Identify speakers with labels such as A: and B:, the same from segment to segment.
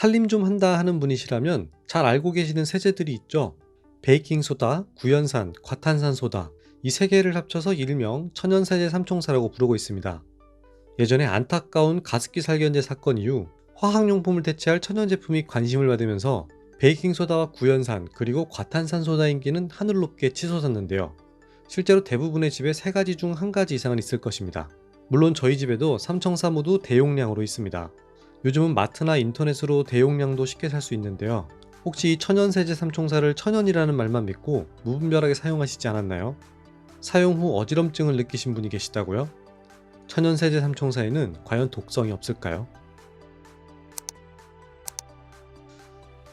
A: 살림 좀 한다 하는 분이시라면 잘 알고 계시는 세제들이 있죠. 베이킹소다, 구연산, 과탄산소다 이 세 개를 합쳐서 일명 천연세제 삼총사라고 부르고 있습니다. 예전에 안타까운 가습기 살균제 사건 이후 화학용품을 대체할 천연 제품이 관심을 받으면서 베이킹소다와 구연산 그리고 과탄산소다 인기는 하늘 높게 치솟았는데요. 실제로 대부분의 집에 세 가지 중 한 가지 이상은 있을 것입니다. 물론 저희 집에도 삼청사 모두 대용량으로 있습니다. 요즘은 마트나 인터넷으로 대용량도 쉽게 살 수 있는데요. 혹시 이 천연세제 삼총사를 천연이라는 말만 믿고 무분별하게 사용하시지 않았나요? 사용 후 어지럼증을 느끼신 분이 계시다고요? 천연세제 삼총사에는 과연 독성이 없을까요?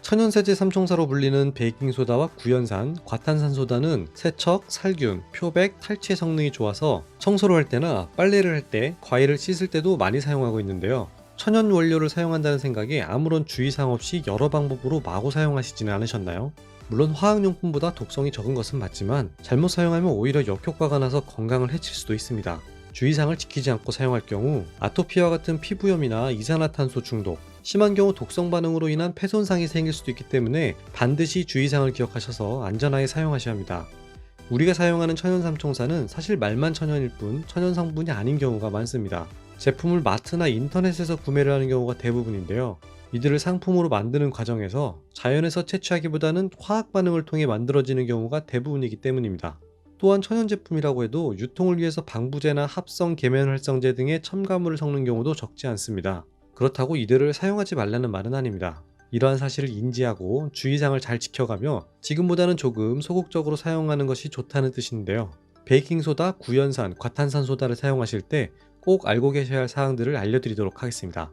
A: 천연세제 삼총사로 불리는 베이킹소다와 구연산, 과탄산소다는 세척, 살균, 표백, 탈취 성능이 좋아서 청소를 할 때나 빨래를 할 때, 과일을 씻을 때도 많이 사용하고 있는데요. 천연 원료를 사용한다는 생각에 아무런 주의사항 없이 여러 방법으로 마구 사용하시지는 않으셨나요? 물론 화학용품보다 독성이 적은 것은 맞지만 잘못 사용하면 오히려 역효과가 나서 건강을 해칠 수도 있습니다. 주의사항을 지키지 않고 사용할 경우 아토피와 같은 피부염이나 이산화탄소 중독, 심한 경우 독성 반응으로 인한 폐손상이 생길 수도 있기 때문에 반드시 주의사항을 기억하셔서 안전하게 사용하셔야 합니다. 우리가 사용하는 천연 삼총사는 사실 말만 천연일 뿐 천연 성분이 아닌 경우가 많습니다. 제품을 마트나 인터넷에서 구매를 하는 경우가 대부분인데요. 이들을 상품으로 만드는 과정에서 자연에서 채취하기보다는 화학 반응을 통해 만들어지는 경우가 대부분이기 때문입니다. 또한 천연 제품이라고 해도 유통을 위해서 방부제나 합성 계면 활성제 등의 첨가물을 섞는 경우도 적지 않습니다. 그렇다고 이들을 사용하지 말라는 말은 아닙니다. 이러한 사실을 인지하고 주의사항을 잘 지켜가며 지금보다는 조금 소극적으로 사용하는 것이 좋다는 뜻인데요. 베이킹소다, 구연산, 과탄산소다를 사용하실 때꼭 알고 계셔야 할 사항들을 알려드리도록 하겠습니다.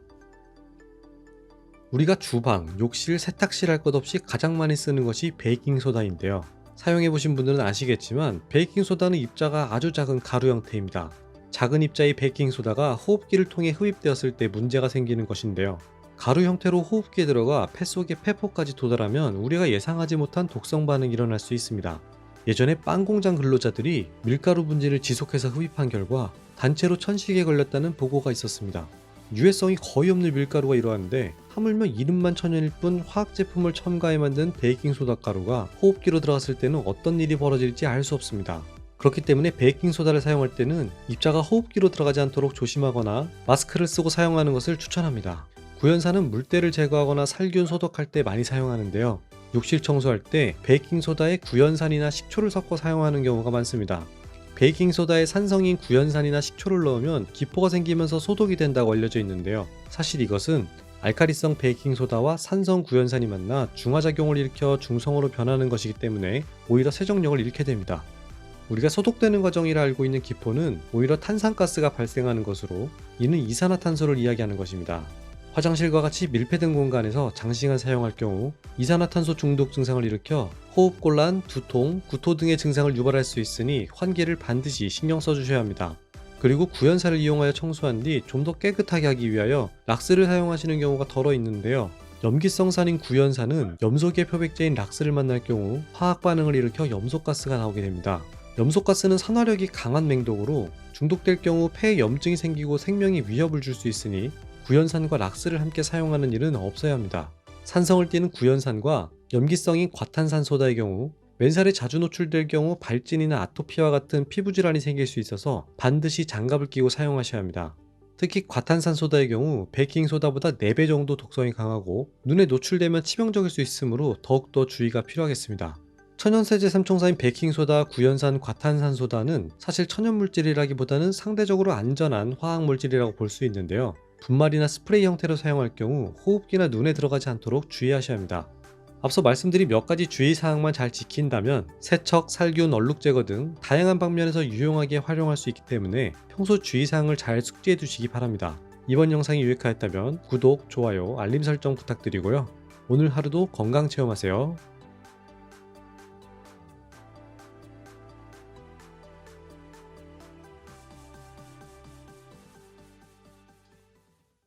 A: 우리가 주방, 욕실, 세탁실 할 것 없이 가장 많이 쓰는 것이 베이킹소다인데요. 사용해보신 분들은 아시겠지만 베이킹소다는 입자가 아주 작은 가루 형태입니다. 작은 입자의 베이킹소다가 호흡기를 통해 흡입되었을 때 문제가 생기는 것인데요. 가루 형태로 호흡기에 들어가 폐 속의 폐포까지 도달하면 우리가 예상하지 못한 독성 반응이 일어날 수 있습니다. 예전에 빵 공장 근로자들이 밀가루 분지를 지속해서 흡입한 결과 단체로 천식에 걸렸다는 보고가 있었습니다. 유해성이 거의 없는 밀가루가 이러한데 하물며 이름만 천연일 뿐 화학 제품을 첨가해 만든 베이킹소다 가루가 호흡기로 들어갔을 때는 어떤 일이 벌어질지 알 수 없습니다. 그렇기 때문에 베이킹소다를 사용할 때는 입자가 호흡기로 들어가지 않도록 조심하거나 마스크를 쓰고 사용하는 것을 추천합니다. 구연산은 물때를 제거하거나 살균 소독할 때 많이 사용하는데요. 욕실 청소할 때 베이킹소다에 구연산이나 식초를 섞어 사용하는 경우가 많습니다. 베이킹소다에 산성인 구연산이나 식초를 넣으면 기포가 생기면서 소독이 된다고 알려져 있는데요. 사실 이것은 알카리성 베이킹소다와 산성 구연산이 만나 중화작용을 일으켜 중성으로 변하는 것이기 때문에 오히려 세정력을 잃게 됩니다. 우리가 소독되는 과정이라 알고 있는 기포는 오히려 탄산가스가 발생하는 것으로 이는 이산화탄소를 이야기하는 것입니다. 화장실과 같이 밀폐된 공간에서 장시간 사용할 경우 이산화탄소 중독 증상을 일으켜 호흡곤란, 두통, 구토 등의 증상을 유발할 수 있으니 환기를 반드시 신경 써주셔야 합니다. 그리고 구연사를 이용하여 청소한 뒤 좀 더 깨끗하게 하기 위하여 락스를 사용하시는 경우가 덜어 있는데요. 염기성산인 구연산은 염소계 표백제인 락스를 만날 경우 화학 반응을 일으켜 염소가스가 나오게 됩니다. 염소가스는 산화력이 강한 맹독으로 중독될 경우 폐에 염증이 생기고 생명에 위협을 줄 수 있으니 구연산과 락스를 함께 사용하는 일은 없어야 합니다. 산성을 띠는 구연산과 염기성인 과탄산소다의 경우 맨살에 자주 노출될 경우 발진이나 아토피와 같은 피부 질환이 생길 수 있어서 반드시 장갑을 끼고 사용하셔야 합니다. 특히 과탄산소다의 경우 베이킹소다보다 4배 정도 독성이 강하고 눈에 노출되면 치명적일 수 있으므로 더욱더 주의가 필요하겠습니다. 천연세제 삼총사인 베이킹소다, 구연산, 과탄산소다는 사실 천연물질이라기보다는 상대적으로 안전한 화학물질이라고 볼 수 있는데요. 분말이나 스프레이 형태로 사용할 경우 호흡기나 눈에 들어가지 않도록 주의하셔야 합니다. 앞서 말씀드린 몇 가지 주의사항만 잘 지킨다면 세척, 살균, 얼룩 제거 등 다양한 방면에서 유용하게 활용할 수 있기 때문에 평소 주의사항을 잘 숙지해 두시기 바랍니다. 이번 영상이 유익하였다면 구독, 좋아요, 알림 설정 부탁드리고요. 오늘 하루도 건강 체험하세요.